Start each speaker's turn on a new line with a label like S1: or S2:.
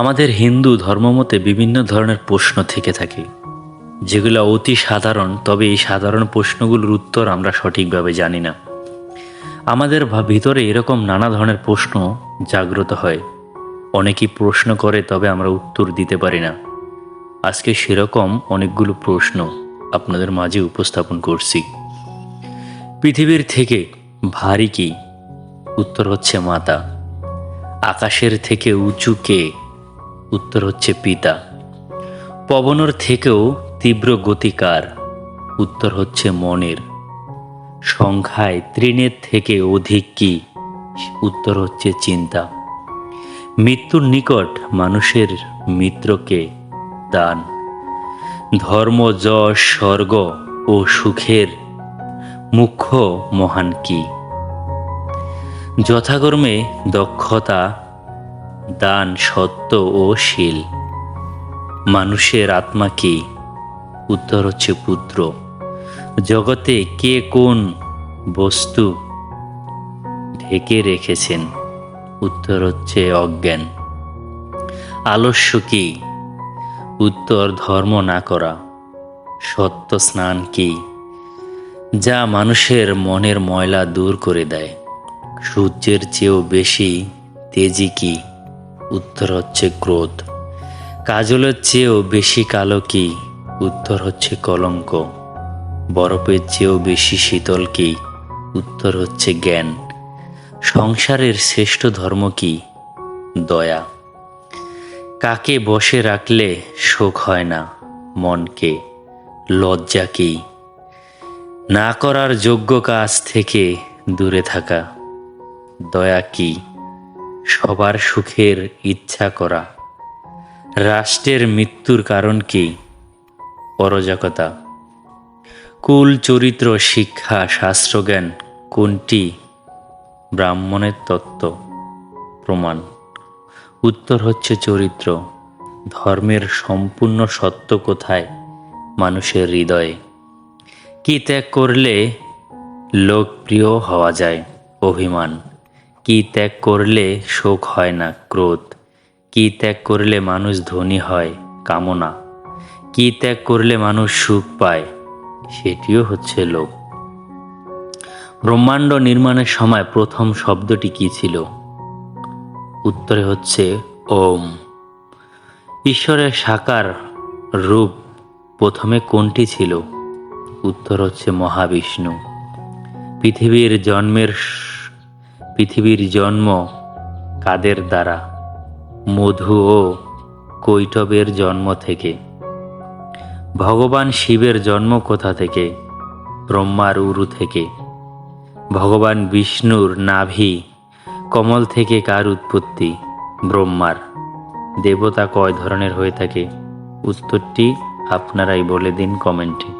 S1: আমাদের হিন্দু ধর্মমতে বিভিন্ন ধরনের প্রশ্ন থেকে থাকে। যেগুলো অতি সাধারণ, তবে এই সাধারণ প্রশ্নগুলোর উত্তর আমরা সঠিকভাবে জানি না। আমাদের ভিতরে এরকম নানা ধরনের প্রশ্ন জাগ্রত হয়। অনেকেই প্রশ্ন করে, তবে আমরা উত্তর দিতে পারি না। আজকে সেরকম অনেকগুলো প্রশ্ন আপনাদের মাঝে উপস্থাপন করছি। পৃথিবীর থেকে ভারী কি? উত্তর হচ্ছে মাতা। আকাশের থেকে উঁচু কে? উত্তর হচ্ছে পিতা। পবনের থেকেও তীব্র গতিকার। উত্তর হচ্ছে মনের। সংখ্যায় তৃণের থেকে অধিক কি? উত্তর হচ্ছে চিন্তা। মৃত্যুর নিকট মানুষের মিত্রকে দান। ধর্ম, যশ, স্বর্গ ও সুখের মুখ্য মহান কি? যথাকর্মে দক্ষতা দান সত্য ও শীল। মানুষের আত্মা কি? উত্তর হচ্ছে পুত্র। জগতে কে কোন বস্তু ঢেকে রেখেছেন? উত্তর হচ্ছে অজ্ঞান। আলস্য কি? উত্তর ধর্ম না করা। সত্য স্নান কি? যা মানুষের মনের ময়লা দূর করে দেয়। সূর্যের চেয়েও বেশি তেজি কি? উত্তর হচ্ছে ক্রোধ। কাজলের চেয়েও বেশি কালো কি? উত্তর হচ্ছে কলঙ্ক। বরফের চেয়েও বেশি শীতল কি? উত্তর হচ্ছে জ্ঞান। সংসারের শ্রেষ্ঠ ধর্ম কি? দয়া। কাকে বসে রাখলে শোক হয় না? মনকে। লজ্জা কি? না করার যোগ্য কাজ থেকে দূরে থাকা। দয়া কি? সবার সুখের ইচ্ছা করা। রাষ্ট্রের মৃত্যুর কারণ কি? অরাজকতা। কুল চরিত্র, শিক্ষা, শাস্ত্রজ্ঞান কোনটি? ব্রাহ্মণের তত্ত্ব। প্রমাণ। উত্তর হচ্ছে চরিত্র। ধর্মের সম্পূর্ণ সত্য কোথায়? মানুষের হৃদয়ে। কি ত্যাগ করলে লোকপ্রিয় হওয়া যায়? অভিমান। কি ত্যাগ করলে শোক হয় না ক্রোধ? কি ত্যাগ করলে মানুষ ধনী হয়? কামনা। কি ত্যাগ করলে মানুষ সুখ পায়? সেটিও হচ্ছে লোক ব্রহ্মাণ্ড নির্মাণের সময় প্রথম শব্দটি কি ছিল? উত্তরে হচ্ছে ওম। ঈশ্বরের সাকার রূপ প্রথমে কোনটি ছিল? উত্তর হচ্ছে মহাবিষ্ণু। পৃথিবীর জন্মের পৃথিবীর জন্ম কাদের দ্বারা? মধু ও কৈটবের জন্ম থেকে। ভগবান শিবের জন্ম কোথা থেকে? ব্রহ্মার উরু থেকে। ভগবান বিষ্ণুর নাভি কমল থেকে কার উৎপত্তি? ব্রহ্মার। দেবতা কয় ধরনের হয়ে থাকে? উত্তরটি আপনারাই বলে দিন কমেন্টে।